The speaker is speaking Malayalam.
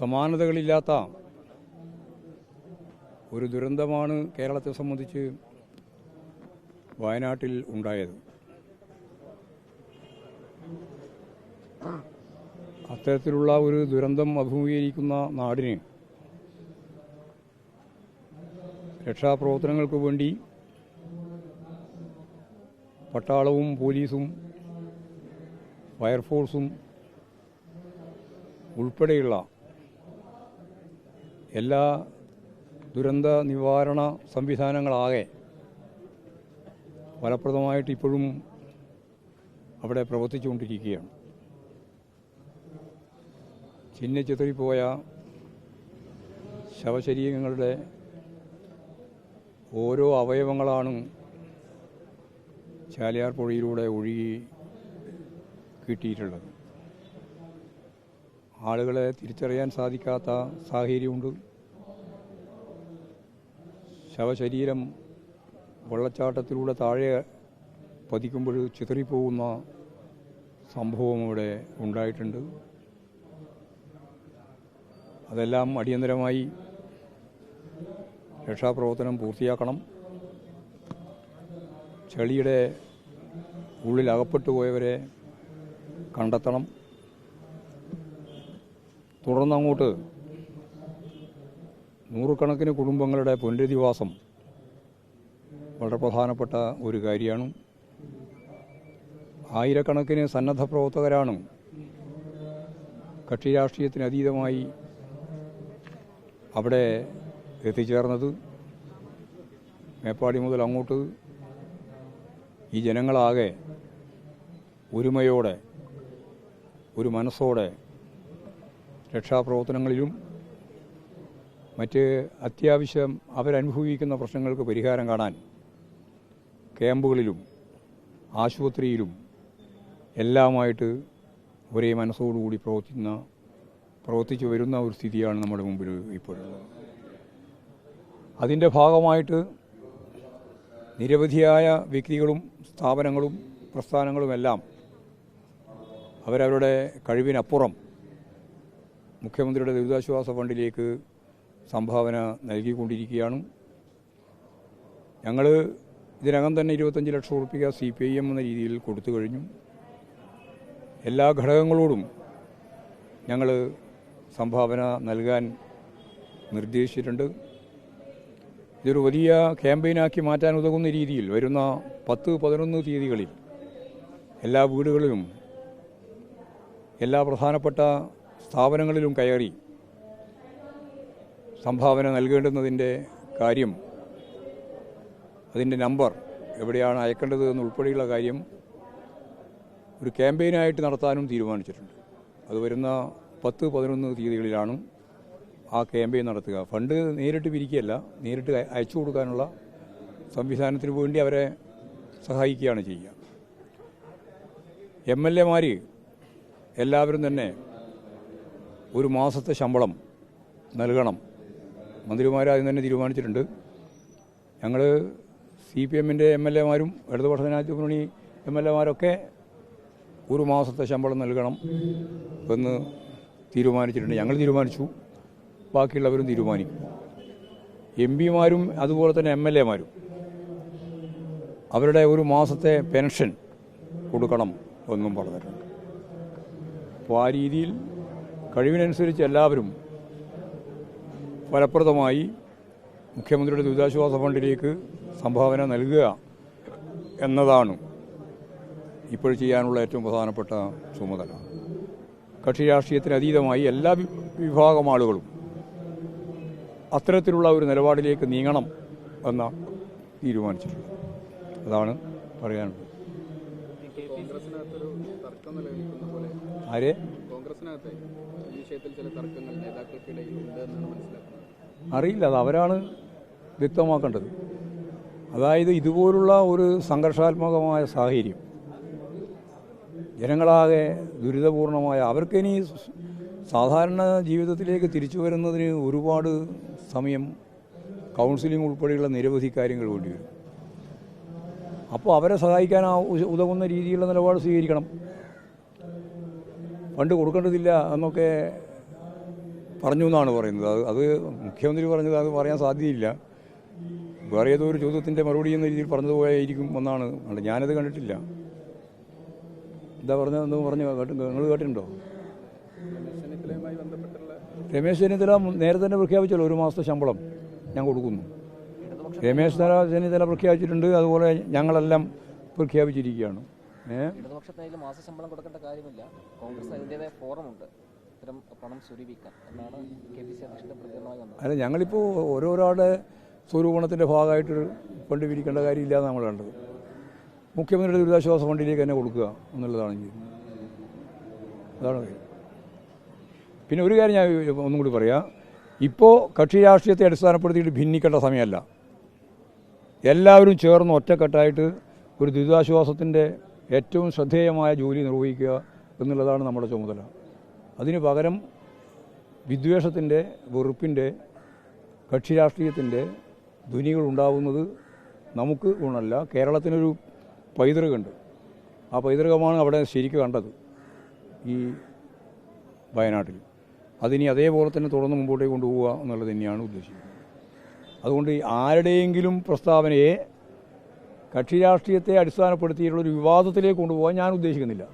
സമാനതകളില്ലാത്ത ഒരു ദുരന്തമാണ് കേരളത്തെ സംബന്ധിച്ച് വയനാട്ടിൽ ഉണ്ടായത്. അത്തരത്തിലുള്ള ഒരു ദുരന്തം അഭിമുഖീകരിക്കുന്ന നാടിന് രക്ഷാപ്രവർത്തനങ്ങൾക്ക് വേണ്ടി പട്ടാളവും പോലീസും ഫയർഫോഴ്സും ഉൾപ്പെടെയുള്ള എല്ലാ ദുരന്ത നിവാരണ സംവിധാനങ്ങളാകെ ഫലപ്രദമായിട്ട് ഇപ്പോഴും അവിടെ പ്രവർത്തിച്ചുകൊണ്ടിരിക്കുകയാണ്. ചിഹ്നച്ചിതറിപ്പോയ ശവശരീരങ്ങളുടെ ഓരോ അവയവങ്ങളാണ് ചാലിയാർ പുഴയിലൂടെ ഒഴുകി കിട്ടിയിട്ടുള്ളത്. ആളുകളെ തിരിച്ചറിയാൻ സാധിക്കാത്ത സാഹചര്യമുണ്ട്. ശവശരീരം വെള്ളച്ചാട്ടത്തിലൂടെ താഴെ പതിക്കുമ്പോൾ ചിതറിപ്പോകുന്ന സംഭവം ഇവിടെ ഉണ്ടായിട്ടുണ്ട്. അതെല്ലാം അടിയന്തരമായി രക്ഷാപ്രവർത്തനം പൂർത്തിയാക്കണം. ചെളിയുടെ ഉള്ളിൽ അകപ്പെട്ടു പോയവരെ കണ്ടെത്തണം. തുടർന്നങ്ങോട്ട് നൂറുകണക്കിന് കുടുംബങ്ങളുടെ പുനരധിവാസം വളരെ പ്രധാനപ്പെട്ട ഒരു കാര്യമാണ്. ആയിരക്കണക്കിന് സന്നദ്ധ പ്രവർത്തകരാണ് കക്ഷി രാഷ്ട്രീയത്തിന് അതീതമായി അവിടെ എത്തിച്ചേർന്നത്. മേപ്പാടി മുതൽ അങ്ങോട്ട് ഈ ജനങ്ങളാകെ ഒരുമയോടെ ഒരു മനസ്സോടെ രക്ഷാപ്രവർത്തനങ്ങളിലും മറ്റ് അത്യാവശ്യം അവരനുഭവിക്കുന്ന പ്രശ്നങ്ങൾക്ക് പരിഹാരം കാണാൻ ക്യാമ്പുകളിലും ആശുപത്രിയിലും എല്ലാമായിട്ട് ഒരേ മനസ്സോടുകൂടി പ്രവർത്തിക്കുന്ന പ്രവർത്തിച്ചു വരുന്ന ഒരു സ്ഥിതിയാണ് നമ്മുടെ മുമ്പിൽ ഇപ്പോഴുള്ളത്. അതിന്റെ ഭാഗമായിട്ട് നിരവധിയായ വ്യക്തികളും സ്ഥാപനങ്ങളും പ്രസ്ഥാനങ്ങളുമെല്ലാം അവരവരുടെ കഴിവിനപ്പുറം മുഖ്യമന്ത്രിയുടെ ദുരിതാശ്വാസ ഫണ്ടിലേക്ക് സംഭാവന നൽകിക്കൊണ്ടിരിക്കുകയാണ്. ഞങ്ങൾ ഇതിനകം തന്നെ ഇരുപത്തഞ്ച് ലക്ഷം ഉറുപ്പിക സി പി ഐ എം എന്ന രീതിയിൽ കൊടുത്തു കഴിഞ്ഞു. എല്ലാ ഘടകങ്ങളോടും ഞങ്ങൾ സംഭാവന നൽകാൻ നിർദ്ദേശിച്ചിട്ടുണ്ട്. ഇതൊരു വലിയ ക്യാമ്പയിനാക്കി മാറ്റാൻ ഉതകുന്ന രീതിയിൽ വരുന്ന പത്ത് പതിനൊന്ന് തീയതികളിൽ എല്ലാ വീടുകളിലും എല്ലാ പ്രധാനപ്പെട്ട സ്ഥാപനങ്ങളിലും കയറി സംഭാവന നൽകേണ്ടുന്നതിന്റെ കാര്യം അതിന്റെ നമ്പർ എവിടെയാണ് അയക്കേണ്ടത് എന്നുൾപ്പെടെയുള്ള കാര്യം ഒരു ക്യാമ്പയിനായിട്ട് നടത്താനും തീരുമാനിച്ചിട്ടുണ്ട്. അത് വരുന്ന പത്ത് പതിനൊന്ന് തീയതികളിലാണ് ആ ക്യാമ്പയിൻ നടത്തുക. ഫണ്ട് നേരിട്ട് പിരിക്കുകയല്ല നേരിട്ട് അയച്ചു കൊടുക്കാനുള്ള സംവിധാനത്തിന് വേണ്ടി അവരെ സഹായിക്കുകയാണ് ചെയ്യുക. എം എൽ എമാർ എല്ലാവരും തന്നെ ഒരു മാസത്തെ ശമ്പളം നൽകണം. മന്ത്രിമാർ ആദ്യം തന്നെ തീരുമാനിച്ചിട്ടുണ്ട്. ഞങ്ങൾ സി പി എമ്മിന്റെ എം എൽ എമാരും ഇടതുപക്ഷ ജനാധിപത്യ എം എൽ എമാരൊക്കെ ഒരു മാസത്തെ ശമ്പളം നൽകണം എന്ന് തീരുമാനിച്ചിട്ടുണ്ട്. ഞങ്ങൾ തീരുമാനിച്ചു. ബാക്കിയുള്ളവരും തീരുമാനിക്കും. എം പിമാരും അതുപോലെ തന്നെ എം എൽ എമാരും അവരുടെ ഒരു മാസത്തെ പെൻഷൻ കൊടുക്കണം എന്നും പറഞ്ഞിട്ടുണ്ട്. അപ്പോൾ ആ രീതിയിൽ കഴിവിനനുസരിച്ച് എല്ലാവരും ഫലപ്രദമായി മുഖ്യമന്ത്രിയുടെ ദുരിതാശ്വാസ ഫണ്ടിലേക്ക് സംഭാവന നൽകുക എന്നതാണ് ഇപ്പോൾ ചെയ്യാനുള്ള ഏറ്റവും പ്രധാനപ്പെട്ട ചുമതല. കക്ഷി രാഷ്ട്രീയത്തിന് അതീതമായി എല്ലാ വിഭാഗം ആളുകളും അത്തരത്തിലുള്ള ഒരു നിലപാടിലേക്ക് നീങ്ങണം എന്ന തീരുമാനിച്ചിട്ടുള്ളത് അതാണ് പറയാനുള്ളത്. ആരെ? കോൺഗ്രസിനകത്ത് വിഷയത്തിൽ ചില തർക്കങ്ങൾ നേതാക്കൾക്കിടയിൽ മനസ്സിലാക്കുന്നത്. അറിയില്ല അത് അവരാണ് വ്യക്തമാക്കേണ്ടത്. അതായത് ഇതുപോലുള്ള ഒരു സംഘർഷാത്മകമായ സാഹചര്യം ജനങ്ങളാകെ ദുരിതപൂർണമായ അവർക്കിനി സാധാരണ ജീവിതത്തിലേക്ക് തിരിച്ചു വരുന്നതിന് ഒരുപാട് സമയം കൗൺസിലിംഗ് ഉൾപ്പെടെയുള്ള നിരവധി കാര്യങ്ങൾ വേണ്ടി വരും. അപ്പോൾ അവരെ സഹായിക്കാൻ ഉതകുന്ന രീതിയിലുള്ള നിലപാട് സ്വീകരിക്കണം. ഫണ്ട് കൊടുക്കേണ്ടതില്ല എന്നൊക്കെ പറഞ്ഞു എന്നാണ് പറയുന്നത്. അത് അത് മുഖ്യമന്ത്രി പറഞ്ഞത് അത് പറയാൻ സാധ്യതയില്ല. വേറെ ഏതോ ഒരു ചോദ്യത്തിന്റെ മറുപടി എന്ന രീതിയിൽ പറഞ്ഞതുപോലെയായിരിക്കും എന്നാണ്. അല്ല ഞാനത് കണ്ടിട്ടില്ല. എന്താ പറഞ്ഞതെന്ന് പറഞ്ഞു? കേട്ടു നിങ്ങൾ കേട്ടിട്ടുണ്ടോ? രമേശ് ചെന്നിത്തല നേരത്തെ തന്നെ പ്രഖ്യാപിച്ചല്ലോ ഒരു മാസത്തെ ശമ്പളം ഞാൻ കൊടുക്കുന്നു. രമേശ് തല- ചെന്നിത്തല പ്രഖ്യാപിച്ചിട്ടുണ്ട് അതുപോലെ ഞങ്ങളെല്ലാം പ്രഖ്യാപിച്ചിരിക്കുകയാണ്. ഏ? മാസ ശമ്പളം കൊടുക്കേണ്ട കാര്യമില്ല. കോൺഗ്രസ് അതിന്റെതായ ഫോറമുണ്ട്. ഇത്തരം പണം സ്വരൂപിക്കാൻ എന്നാണ് കെ പി സി അധ്യക്ഷന്റെ പ്രതികരണമായി വന്നത്. അല്ല ഞങ്ങളിപ്പോൾ ഓരോരാളുടെ സ്വരൂപണത്തിന്റെ ഭാഗമായിട്ട് ഫണ്ട് പിരിക്കേണ്ട കാര്യമില്ല എന്നാണ് നമ്മൾ കണ്ടത്. മുഖ്യമന്ത്രിയുടെ ദുരിതാശ്വാസ ഫണ്ടിലേക്ക് തന്നെ കൊടുക്കുക എന്നുള്ളതാണ് ചെയ്യുന്നത് അതാണ് കാര്യം. പിന്നെ ഒരു കാര്യം ഞാൻ ഒന്നും കൂടി പറയാം. ഇപ്പോൾ കക്ഷി രാഷ്ട്രീയത്തെ അടിസ്ഥാനപ്പെടുത്തിയിട്ട് ഭിന്നിക്കേണ്ട സമയമല്ല. എല്ലാവരും ചേർന്ന് ഒറ്റക്കെട്ടായിട്ട് ഒരു ദുരിതാശ്വാസത്തിന്റെ ഏറ്റവും ശ്രദ്ധേയമായ ജോലി നിർവഹിക്കുക എന്നുള്ളതാണ് നമ്മുടെ ചുമതല. അതിന് പകരം വിദ്വേഷത്തിന്റെ വെറുപ്പിന്റെ കക്ഷി രാഷ്ട്രീയത്തിന്റെ ധ്വനികൾ ഉണ്ടാവുന്നത് നമുക്ക് ഗുണമല്ല. കേരളത്തിനൊരു പൈതൃകമുണ്ട്. ആ പൈതൃകമാണ് അവിടെ ശരിക്കും കണ്ടത് ഈ വയനാട്ടിൽ. അതിനി അതേപോലെ തന്നെ തുടർന്ന് മുമ്പോട്ടേക്ക് കൊണ്ടുപോവുക എന്നുള്ളത് തന്നെയാണ് ഉദ്ദേശിക്കുന്നത്. അതുകൊണ്ട് ആരുടെയെങ്കിലും പ്രസ്താവനയെ കക്ഷി രാഷ്ട്രീയത്തെ അടിസ്ഥാനപ്പെടുത്തിയിട്ടുള്ള ഒരു വിവാദത്തിലേക്ക് കൊണ്ടുപോകാൻ ഞാൻ ഉദ്ദേശിക്കുന്നില്ല.